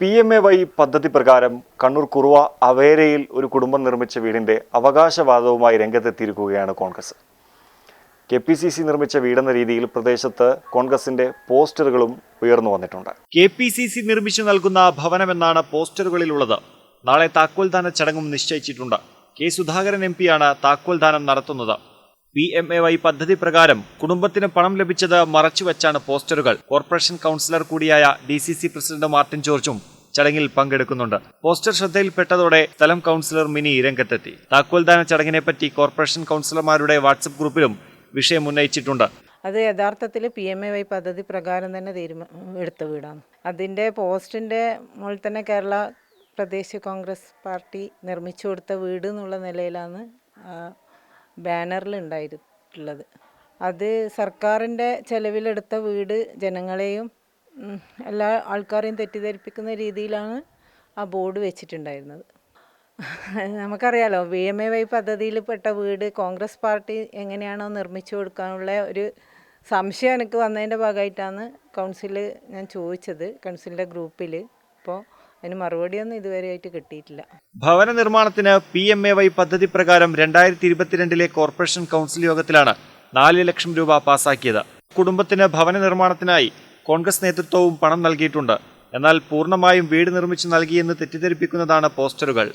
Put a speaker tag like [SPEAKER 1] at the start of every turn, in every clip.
[SPEAKER 1] P M A Y പദ്ധതി പ്രകാരം കണ്ണൂർ കുറുവ അവേരയിൽ ഒരു കുടുംബം നിർമ്മിച്ച വീടിന്റെ അവകാശവാദവുമായി രംഗത്തെത്തിയിരിക്കുകയാണ് Congress. K P C C നിർമ്മിച്ച വീടെന്ന രീതിയിൽ പ്രദേശത്ത് കോൺഗ്രസിന്റെ പോസ്റ്ററുകളും ഉയർന്നു വന്നിട്ടുണ്ട്. കെ പി സി സി നിർമ്മിച്ചു നൽകുന്ന ഭവനമെന്നാണ് പോസ്റ്ററുകളിലുള്ളത്. നാളെ താക്കോൽദാന ചടങ്ങും നിശ്ചയിച്ചിട്ടുണ്ട്. കെ സുധാകരൻ എം പിയാണ് താക്കോൽദാനം നടത്തുന്നത്. പി എം എ വൈ പദ്ധതി പ്രകാരം കുടുംബത്തിന് പണം ലഭിച്ചത് മറച്ചുവെച്ചാണ് പോസ്റ്ററുകൾ. കോർപ്പറേഷൻ കൗൺസിലർ കൂടിയായ D C C president Martin ജോർജും ചടങ്ങിൽ പങ്കെടുക്കുന്നുണ്ട്. പോസ്റ്റർ ശ്രദ്ധയിൽപ്പെട്ടതോടെ സ്ഥലം കൗൺസിലർ മിനി രംഗത്തെത്തി. താക്കോൽദാന ചടങ്ങിനെപ്പറ്റി കോർപ്പറേഷൻ കൗൺസിലർമാരുടെ വാട്സപ്പ് ഗ്രൂപ്പിലും വിഷയം ഉന്നയിച്ചിട്ടുണ്ട്.
[SPEAKER 2] അത് യഥാർത്ഥത്തിൽ പി എം എ വൈ പദ്ധതി പ്രകാരം തന്നെ തീരുമാനം എടുത്ത വീടാണ്. അതിന്റെ പോസ്റ്റിന്റെ മുകളിൽ തന്നെ കേരള പ്രദേശ് കോൺഗ്രസ് പാർട്ടി നിർമ്മിച്ചു കൊടുത്ത വീട് എന്നുള്ള നിലയിലാണ് ബാനറിൽ ഉണ്ടായിട്ടുള്ളത് അത് സർക്കാരിന്റെ ചെലവിലെടുത്ത വീട് ജനങ്ങളെയും എല്ലാ ആൾക്കാരെയും തെറ്റിദ്ധരിപ്പിക്കുന്ന രീതിയിലാണ് ആ ബോർഡ് വെച്ചിട്ടുണ്ടായിരുന്നത്. നമുക്കറിയാലോ വി എം എ വൈ പദ്ധതിയിൽ പെട്ട വീട് കോൺഗ്രസ് പാർട്ടി എങ്ങനെയാണോ നിർമ്മിച്ചു കൊടുക്കാനുള്ള ഒരു സംശയം എനിക്ക് വന്നതിന്റെ ഭാഗമായിട്ടാണ് കൗൺസിലിൽ ഞാൻ ചോദിച്ചത് കൗൺസിലിന്റെ ഗ്രൂപ്പിൽ അപ്പോൾ അതിന് മറുപടിയൊന്നും ഇതുവരെയായിട്ട് കിട്ടിയിട്ടില്ല.
[SPEAKER 1] ഭവന നിർമ്മാണത്തിന് പി എം എ വൈ പദ്ധതി പ്രകാരം രണ്ടായിരത്തി ഇരുപത്തിരണ്ടിലെ കോർപ്പറേഷൻ കൗൺസിൽ യോഗത്തിലാണ് നാല് ലക്ഷം രൂപ പാസാക്കിയത്. കുടുംബത്തിന് ഭവന നിർമ്മാണത്തിനായി കോൺഗ്രസ് നേതൃത്വവും പണം നൽകിയിട്ടുണ്ട്. എന്നാൽ പൂർണമായും വീട് നിർമ്മിച്ച് നൽകിയെന്ന് തെറ്റിദ്ധരിപ്പിക്കുന്നതാണ് പോസ്റ്ററുകൾ.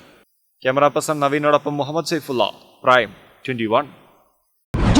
[SPEAKER 1] Camera person നവീനോടൊപ്പം Muhammad Saifullah prime twenty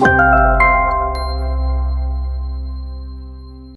[SPEAKER 3] thank you.